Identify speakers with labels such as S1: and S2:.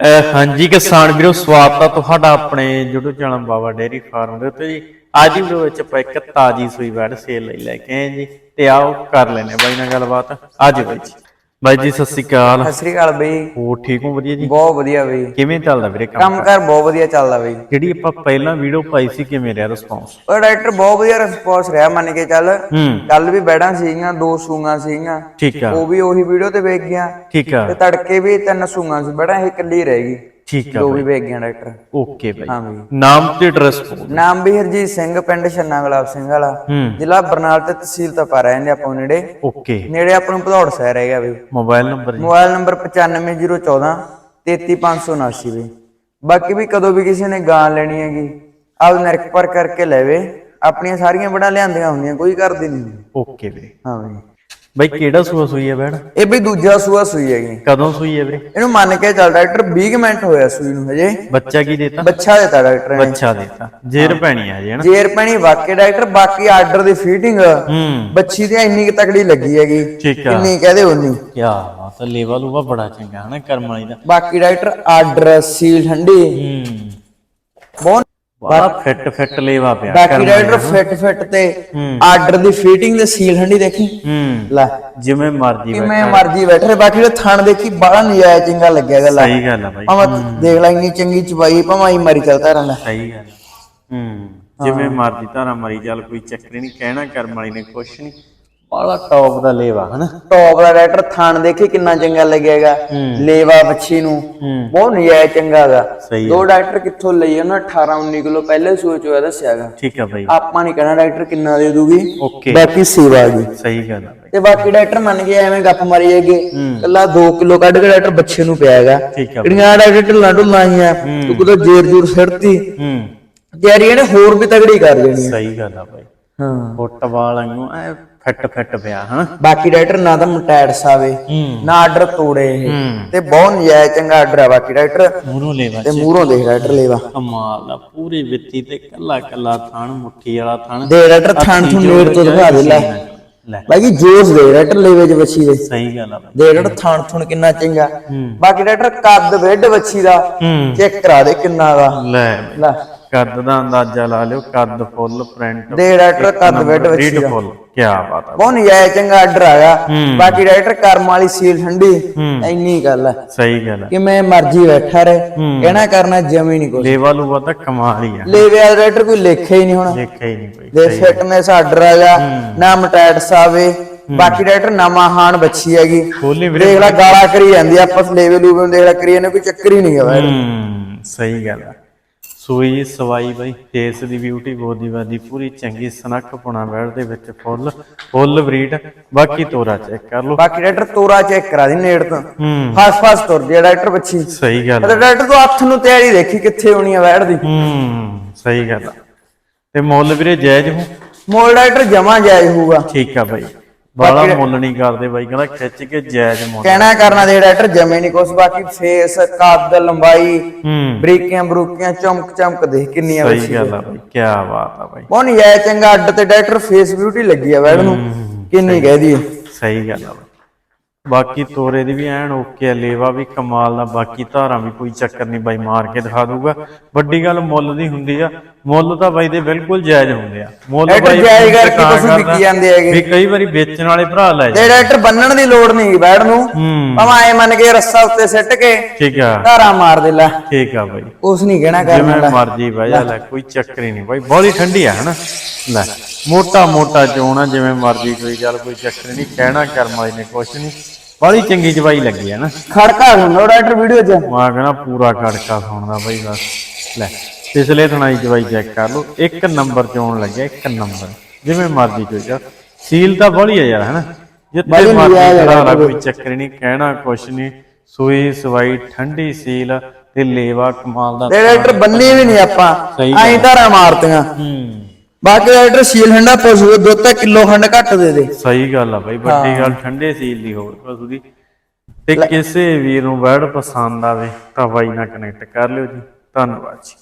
S1: ਅਹ ਹਾਂਜੀ ਕਿਸਾਨ ਵੀਰੋ, ਸਵਾਗਤ ਹੈ ਤੁਹਾਡਾ ਆਪਣੇ YouTube channel Baba dairy farm ਦੇ ਉੱਤੇ ਜੀ। ਅੱਜ ਦੀ ਵੀਡੀਓ ਵਿੱਚ ਆਪਾਂ ਇੱਕ ਤਾਜੀ ਸੂਈ ਬੈੜ ਸੇਲ ਲਈ ਲੈ ਕੇ ਆਏ ਜੀ। ਤੇ ਆਓ ਕਰ ਲੈਨੇ ਆ ਬਾਈ ਨਾਲ ਗੱਲਬਾਤ। ਅੱਜ ਬਾਈ ਜੀ। ਬਾਈ ਜੀ ਸਤਿ ਸ਼੍ਰੀ ਅਕਾਲ।
S2: ਸਤਿ ਸ੍ਰੀ ਅਕਾਲ ਬਈ।
S1: ਹੋ ਠੀਕ ਹੋ ਵਧੀਆ ਜੀ?
S2: ਬਹੁਤ ਵਧੀਆ ਬਈ।
S1: ਕਿਵੇਂ ਚੱਲਦਾ ਵੀਰੇ ਕੰਮ
S2: ਕਰ ਬਹੁਤ ਵਧੀਆ ਚੱਲਦਾ ਬਈ।
S1: ਜਿਹੜੀ ਆਪਾਂ ਪਹਿਲਾਂ ਵੀਡੀਓ ਪਾਈ ਸੀ ਕਿਵੇਂ ਰਿਹਾ ਰਿਸਪੌਂਸ
S2: ਉਹ ਡਾਇਰੈਕਟਰ ਬਹੁਤ ਵਧੀਆ ਰਿਸਪੌਂਸ ਰਿਹਾ ਮੰਨ ਕੇ ਚੱਲ। ਕੱਲ ਵੀ ਬੈੜਾਂ ਸੀਗੀਆਂ ਦੋ ਸੂਆਂ ਸੀਗੀਆਂ।
S1: ਠੀਕ ਆ।
S2: ਉਹ ਵੀ ਉਹੀ ਵੀਡੀਓ ਤੇ ਵੇਖ ਗਿਆ।
S1: ਠੀਕ ਆ।
S2: ਤੇ ਤੜਕੇ ਵੀ ਤਿੰਨ ਸੂਆਂ ਸੀ ਬੈੜਾਂ ਇਹ ਇਕੱਲੀ ਰਹਿ ਗਈ।
S1: ਠੀਕ ਆ
S2: ਦੋ ਵੀ ਵੇਖ ਗਿਆ ਡਾਇਰੈਕਟਰ
S1: ਓਕੇ ਬਾਈ।
S2: ਹਾਂ ਬਈ
S1: ਨਾਮ ਤੇ ਐਡਰੈਸ
S2: ਨਾਮ ਵੀ ਹਰਜੀਤ ਸਿੰਘ ਪਿੰਡ ਛੰਨਾ ਗੁਲਾਬ ਸਿੰਘ ਵਾਲਾ।
S1: ਹੂੰ।
S2: ਜ਼ਿਲ੍ਹਾ ਬਰਨਾਲ ਤੇ ਤਹਿਸੀਲ ਤਪਾ ਰਹਿੰਦੇ ਆਪਾਂ ਨੇੜੇ।
S1: ਓਕੇ।
S2: ਨੇੜੇ ਆਪਾਂ ਨੂੰ ਭਦੌੜ ਸ਼ਹਿਰ ਹੈਗਾ ਬਈ
S1: ਮੋਬਾਈਲ ਨੰਬਰ ਜੀ।
S2: ਮੋਬਾਈਲ ਨੰਬਰ 95014 33579 ਬਈ ਬਾਕੀ ਵੀ ਕਦੋਂ ਵੀ ਕਿਸੇ ਨੇ ਗਾਂ ਲੈਣੀ ਹੈਗੀ ਆਪ ਨਰਕ ਪਰ ਕਰਕੇ ਲੈਵੇ ਆਪਣੀਆਂ ਸਾਰੀਆਂ ਬੜਾ ਲਿਆਂਦੀਆਂ ਹੁੰਦੀਆਂ ਕੋਈ ਕਰਦੀ ਨਹੀਂ।
S1: ਓਕੇ ਵੀਰੇ
S2: ਹਾਂ ਬਈ
S1: ਬਾਈ ਕਿਹੜਾ ਸੂਆ ਸੂਈ ਹੈ ਬੈੜ
S2: ਇਹ ਵੀ ਦੂਜਾ ਸੂਆ ਸੂਈ ਹੈਗੀ
S1: ਕਦੋਂ ਸੂਈ ਹੈ ਵੀਰੇ
S2: ਇਹਨੂੰ ਮੰਨ ਕੇ ਚੱਲ ਡਾਕਟਰ 20 ਕੁ ਮਿੰਟ ਹੋਇਆ ਸੂਈ ਨੂੰ ਹਜੇ।
S1: ਬੱਚਾ ਕੀ ਦੇਤਾ?
S2: ਬੱਚਾ ਦਿੱਤਾ ਡਾਕਟਰ ਨੇ।
S1: ਬੱਚਾ ਦੇਤਾ। ਜੇਰ ਪੈਣੀ ਆ ਜੀ ਹਨਾ?
S2: ਜੇਰ ਪੈਣੀ ਵਾਕੇ ਡਾਕਟਰ ਬਾਕੀ ਆਰਡਰ ਦੀ ਫੀਟਿੰਗ
S1: ਹੂੰ।
S2: ਬੱਚੀ ਦੀ ਇੰਨੀ ਕੁ ਤਕੜੀ ਲੱਗੀ ਹੈਗੀ। ਕਿੰਨੀ ਕਹਦੇ ਉਨੀ
S1: ਕੀ ਬਾਤ ਹੈ ਲੇਵਾ ਲੂਵਾ ਬੜਾ ਚੰਗਾ ਹਨਾ ਕਰਮ ਵਾਲੀ ਦਾ।
S2: ਬਾਕੀ ਡਾਕਟਰ ਆਰਡਰ ਸੀਲ ਠੰਡੀ।
S1: ਹੂੰ।
S2: ਬਹੁਤ
S1: ਬੜਾ ਫਿੱਟ ਫਿੱਟ ਲੇਵਾ ਪਿਆ
S2: ਬਾਕੀ ਡਾਕਟਰ ਫਿੱਟ ਫਿੱਟ ਤੇ ਆਰਡਰ ਦੀ ਫੀਟਿੰਗ ਤੇ ਸੀਲ ਠੰਡੀ ਦੇਖੀ? ਲੈ।
S1: ਜਿਵੇਂ ਮਰਜ਼ੀ ਬੈਠ।
S2: ਕਿਵੇਂ ਮਰਜ਼ੀ ਬੈਠੇ ਬਾਕੀ ਉਹ ਥਣ ਦੇਖੀ ਬੜਾ ਨਜਾਇਜ਼ ਚੰਗਾ ਲੱਗਿਆ ਗੱਲ।
S1: ਸਹੀ ਗੱਲ ਆ ਬਾਈ।
S2: ਭਾਵੇਂ ਦੇਖ ਲੈ ਇੰਨੀ ਚੰਗੀ ਚਬਾਈ ਭਾਵੇਂ ਹੀ ਮਰੀ ਚੱਲਦਾ ਰਹਿੰਦਾ
S1: ਸਹੀ ਗੱਲ। ਹੂੰ। ਜਿਵੇਂ ਮਰਜ਼ੀ ਧਾਰਾ ਮਰੀ ਚੱਲ ਕੋਈ ਚੱਕਰ ਨਹੀਂ ਕਹਿਣਾ ਕਰਮ ਵਾਲੀ ਨੇ ਕੁਛ ਨਹੀਂ। ਬੜਾ ਟੌਪ ਦਾ ਲੇਵਾ ਹਨਾ?
S2: ਟੌਪ ਦਾ ਡਾਕਟਰ ਥਣ ਦੇਖੀ ਕਿੰਨਾ ਚੰਗਾ ਲੱਗਿਆਗਾ। ਲੇਵਾ ਬੱਚੀ ਨੂੰ।
S1: ਹੂੰ।
S2: ਬਹੁਤ ਨਜਾਇਜ਼ ਚੰਗਾਗਾ। ਦੋ ਡਾਕਟਰ ਕਿੱਥੋਂ ਲਈ ਉਹਨਾਂ 18 19 ਕਿਲੋ ਪਹਿਲੇ ਸੂਏ ਚੋਇਆ ਦੱਸਿਆਗਾ।
S1: ਠੀਕ ਆ ਬਾਈ।
S2: ਆਪਾਂ ਨਹੀਂ ਕਹਿਣਾ ਡਾਕਟਰ ਕਿੰਨਾ ਦੇ ਦੂਗੀ।
S1: ਓਕੇ
S2: ਬਾਕੀ ਸੇਵਾ ਜੀ
S1: ਸਹੀ ਗੱਲ ਆ
S2: ਤੇ ਬਾਕੀ ਡਾਕਟਰ ਮੰਨ ਗਿਆ ਐਵੇਂ ਗੱਪ ਮਾਰੀ ਜਾਗੇ ਕੱਲਾ 2 ਕਿਲੋ ਕੱਢ ਕੇ ਡਾਕਟਰ ਬੱਚੇ ਨੂੰ ਪਿਆ ਹੈਗਾ
S1: ਠੀਕ ਆ
S2: ਕਿਹੜੀਆਂ ਡਾਕਟਰ ਢਿੱਲਾਂ ਢੁੱਲਾਂ ਆਈਆਂ ਤੂੰ ਕਿਤੇ ਜੇਰ ਜੂਰ ਸਿੜਤੀ
S1: ਹੂੰ।
S2: ਤਿਆਰੀ ਇਹਨੇ ਹੋਰ ਵੀ ਤਗੜੀ ਕਰ ਦੇਣੀ
S1: ਸਹੀ ਗੱਲ ਆ ਬਾਈ।
S2: ਹਾਂ।
S1: ਫੁੱਟਬਾਲ ਵਾਂਗੂ ਐ ਫਿੱਟ ਫਿੱਟ ਪਿਆ ਹਨਾ?
S2: ਬਾਕੀ ਡਾਕਟਰ ਨਾ ਤਾਂ ਮਟੈਟਸ ਆਵੇ
S1: ਹੂੰ।
S2: ਨਾ ਆਰਡਰ ਤੋੜੇ ਇਹ। ਤੇ ਬਹੁਤ ਨਜਾਇਜ਼ ਚੰਗਾ ਆਰਡਰ ਆ ਬਾਕੀ ਡਾਕਟਰ
S1: ਮੂਰੋਂ ਲੇਵਾ
S2: ਤੇ ਮੂਹਰੋਂ ਦੇਖ ਡਾਕਟਰ ਲੈਵਾ।
S1: ਕਮਾਲ ਦਾ ਪੂਰੀ ਵਿੱਤੀ ਤੇ ਕੱਲਾ ਕੱਲਾ ਥਣ ਮੁੱਠੀ ਵਾਲਾ ਥਣ।
S2: ਦੇ ਡਾਕਟਰ ਥਾਣ ਤੋਂ ਨੇੜ ਤੋਂ ਦਿਖਾ ਦੇ ਲੈ।
S1: ਲੈ।
S2: ਬਾਕੀ ਜੋਸ਼ ਦੇ ਡਾਕਟਰ ਲੈਵੇ ਚ ਬੱਚੀ ਦੇ।
S1: ਸਹੀ ਗੱਲ ਆ।
S2: ਦੇ ਡਾਕਟਰ ਥਾਣ ਥੁਣ ਕਿੰਨਾ ਚੰਗਾ। ਬਾਕੀ ਡਾਕਟਰ ਕੱਦ ਬੈੱਡ ਬੱਚੀ ਦਾ। ਚੈੱਕ ਕਰਾ ਦੇ ਕਿੰਨਾ ਦਾ।
S1: ਲੈ।
S2: ਲੈ।
S1: ਕੱਦ ਦਾ ਅੰਦਾਜ਼ਾ ਲਾ ਲਿਓ ਕੱਦ ਫੁੱਲ ਪ੍ਰਿੰਟ
S2: ਦੇ ਡਾਕਟਰ ਕੱਦ
S1: ਰੀਡ
S2: ਦਾ
S1: ਫੁੱਲ ਕੀ ਬਾਤ ਆ।
S2: ਬਹੁਤ ਨਜਾਇਜ਼ ਚੰਗਾ ਆਰਡਰ ਆਇਆ
S1: ਹੂੰ।
S2: ਬਾਕੀ ਡਾਕਟਰ ਕਰਮ ਵਾਲੀ ਸੀਲ ਠੰਡੀ
S1: ਹੂੰ।
S2: ਇੰਨੀ ਗੱਲ ਹੈ
S1: ਸਹੀ ਗੱਲ ਆ।
S2: ਕਿ ਮੈਂ ਮਰਜ਼ੀ ਬੈਠਾ ਰਹੇ ਕਹਿਣਾ ਕਰਨਾ ਜਮੀ ਨਹੀਂ ਕੁਛ।
S1: ਲੇਵਾ ਲੂਵਾ ਤਾਂ ਕਮਾਲ ਹੀ ਆ।
S2: ਲੈਵੇ ਡਾਕਟਰ ਕੋਈ ਲੇਖਿਆ ਹੀ ਨਹੀਂ ਹੋਣਾ।
S1: ਦੇਖਿਆ ਹੀ ਨਹੀਂ ਕੋਈ
S2: ਦੇ ਫਿਟਨੈਸ ਆਰਡਰ ਆਗਾ ਨਾ ਮਟੈਟਸ ਆਵੇ ਬਾਕੀ ਡਾਕਟਰ ਨਵਾਂ ਹਾਨ ਬੱਚੀ ਹੈਗੀ। ਦੇਖ ਲੈ ਗਾਲਾਂ ਕਰੀ ਜਾਂਦੀ ਆਪਸ ਲੈਵੇ ਲੂਵੇ ਨੂੰ ਦੇਖ ਲੈ ਕਰੀ ਜਾਂਦੇ ਕੋਈ ਚੱਕਰ ਹੀ ਨਹੀਂ
S1: ਹੂੰ ਸਹੀ ਗੱਲ ਆ। ਸੂਈ ਸਵਾਈ ਬਾਈ ਫੇਸ ਦੀ ਬਿਊਟੀ ਬੋਦੀ ਬਾਦੀ ਪੂਰੀ ਚੰਗੀ ਸਨੱਖ ਪੁਣਾ ਬੈੜ ਦੇ ਵਿੱਚ ਫੁੱਲ ਫੁੱਲ ਬਰੀਡ ਬਾਕੀ ਤੋਰਾ ਚੈੱਕ ਕਰ ਲਓ।
S2: ਬਾਕੀ ਡਾਕਟਰ ਤੋਰਾ ਚੈੱਕ ਕਰਾ ਦੀ ਨੇੜ ਤੋਂ।
S1: ਹੂੰ।
S2: ਫਾਸ ਫਾਸ ਤੁਰ ਜੇ ਡਾਕਟਰ ਬੱਚੀ।
S1: ਸਹੀ ਗੱਲ।
S2: ਤੇ ਡਾਕਟਰ ਤੋਂ ਹੱਥ ਨੂੰ ਤਿਆਰੀ ਦੇਖੀ ਕਿੱਥੇ ਹੋਣੀ ਆ ਬੈੜ ਦੀ।
S1: ਹੂੰ ਸਹੀ ਗੱਲ ਤੇ ਮੁੱਲ ਵੀਰੇ ਜਾਇਜ਼ ਹੋ
S2: ਮੋਲ ਡਾਕਟਰ ਜਮਾ ਜਾਇਜ਼ ਹੋਊਗਾ।
S1: ਠੀਕ ਆ ਬਾਈ। ਬਾਲਾ ਮੁੱਲ ਨਹੀਂ ਕਰਦੇ ਬਾਈ ਕਹਿੰਦਾ ਖਿੱਚ ਕੇ ਜਾਇਜ਼ ਮੁੱਲ।
S2: ਕਹਿਣਾ ਕਰਨਾ ਦੇ ਡਾਕਟਰ ਜਮੇ ਨਹੀਂ ਕੁਛ ਬਾਕੀ ਫੇਸ ਕੱਦ ਲੰਬਾਈ ਬਰੀਕੀਆਂ ਬਰੂਕੀਆਂ ਚਮਕ ਚਮਕ ਦੇਖ ਕਿੰਨੀਆਂ
S1: ਸਹੀ ਗੱਲ ਆ ਬਾਈ ਕੀ ਬਾਤ ਆ ਬਾਈ।
S2: ਬਹੁਤ ਆਇਆ ਚੰਗਾ ਅੱਡ ਤੇ ਡਾਕਟਰ ਫੇਸ ਬਿਊਟੀ ਲੱਗੀ ਆ ਬੈਡ ਨੂੰ। ਕਿੰਨੀ ਕਹਿ ਦਈਏ।
S1: ਸਹੀ ਗੱਲ ਆ ਬਾਕੀ ਤੋਰੇ ਦੀ ਵੀ ਐਨ ਓਕੇ ਆ ਲੇਵਾ ਵੀ ਕਮਾਲ ਦਾ ਬਾਕੀ ਧਾਰਾਂ ਵੀ ਕੋਈ ਚੱਕਰ ਨਹੀਂ ਬਾਈ ਮਾਰ ਕੇ ਦਿਖਾ ਦੂਗਾ ਵੱਡੀ ਗੱਲ ਮੁੱਲ ਦੀ ਹੁੰਦੀ ਆ ਮੁੱਲ ਤਾਂ ਬਾਈ ਦੇ ਬਿਲਕੁਲ ਜਾਇਜ਼ ਹੁੰਦੇ ਆ। ਮੁੱਲ ਬਾਈ
S2: ਜਾਇਜ਼
S1: ਤਾਂ
S2: ਕਰਕੇ ਤੁਸੀਂ
S1: ਕਰਦਾ
S2: ਵਿਕੀ ਜਾਂਦੇ ਹੈਗੇ।
S1: ਵੀ ਕਈ ਵਾਰੀ ਵੇਚਣ ਵਾਲੇ ਭਰਾ ਲੈ ਜਾਂਦੇ
S2: ਡਾਕਟਰ ਬੰਨਣ ਦੀ ਲੋੜ ਨਹੀਂ ਬੈਡ ਨੂੰ। ਭਾਵੇਂ ਐ ਮੰਨ ਕੇ ਰੱਸਾ ਉੱਤੇ ਸਿੱਟ ਕੇ
S1: ਠੀਕ ਆ।
S2: ਧਾਰਾ ਮਾਰ ਦੇ ਲੈ।
S1: ਠੀਕ ਆ ਬਾਈ।
S2: ਉਸ ਨਹੀਂ ਕਹਿਣਾ ਕਰਨਾ
S1: ਜਿਵੇਂ ਮਰਜ਼ੀ ਜਾ ਲੈ। ਕੋਈ ਚੱਕਰ ਹੀ ਨਹੀਂ ਬਾਈ ਬੜੀ ਠੰਡੀ ਆ ਹਨਾ? ਲੈ ਮੋਟਾ ਮੋਟਾ ਚੋਣਾ ਜਿਵੇਂ ਮਰਜ਼ੀ ਕੋਈ ਚੱਲ ਕੋਈ ਚੱਕਰ ਨਹੀਂ ਕਹਿਣਾ ਕਰਮ ਵਾਲੀ ਨੇ ਕੁਛ ਨਹੀਂ। ਬੜੀ ਚੰਗੀ ਜਵਾਈ ਲੱਗੀ ਹੈ ਨਾ।
S2: ਖੜਕਾ ਸੁਣੋ ਡਾਕਟਰ ਵੀਡੀਓ 'ਚ।
S1: ਮੈਂ ਕਹਿੰਦਾ ਪੂਰਾ ਖੜਕਾ ਸੁਣਦਾ ਬਾਈ ਬਸ। ਲੈ ਪਿਛਲੇ ਥਣਾਈ ਜਵਾਈ ਚੈੱਕ ਕਰ ਲਓ ਇੱਕ ਨੰਬਰ ਚੋਣ ਲੱਗਿਆ ਇੱਕ ਨੰਬਰ। ਜਿਵੇਂ ਮਰਜ਼ੀ ਕੋਈ ਚੱਲ ਸੀਲ ਤਾਂ ਬੜੀ ਹੈ ਯਾਰ ਹਨਾ? ਜਿੱਥੇ ਮਰਜ਼ੀ ਖੜਾ ਕੋਈ ਚੱਕਰ ਨਹੀਂ ਕਹਿਣਾ ਕੁਛ ਨਹੀਂ। ਸੂਈ ਸਵਾਈ ਠੰਡੀ ਸੀਲ ਤੇ ਲੇਵਾ ਕਮਾਲ ਦਾ
S2: ਤੇ ਡਾਕਟਰ ਬੰਨੀ ਵੀ ਨਹੀਂ ਆਪਾਂ। ਐਂ ਧਾਰਾ ਮਾਰਤੀਆਂ।
S1: ਹੂੰ।
S2: ਬਾਕੀ ਡਾਕਟਰ ਸੀਲ ਹੰਡਾ ਪਸ਼ੂ ਦੁੱਧ ਤਾਂ ਕਿਲੋ ਖੰਡ ਘੱਟ ਦੇ ਦੇ।
S1: ਸਹੀ ਗੱਲ ਆ ਬਾਈ ਵੱਡੀ ਗੱਲ ਠੰਡੇ ਸੀਲ ਦੀ ਹੋਰ ਪਸ਼ੂ ਦੀ। ਤੇ ਕਿਸੇ ਵੀਰ ਨੂੰ ਵਰਡ ਪਸੰਦ ਆਵੇ ਤਾਂ ਬਾਈ ਨਾਲ ਕਨੈਕਟ ਕਰ ਲਿਓ ਜੀ। ਧੰਨਵਾਦ ਜੀ।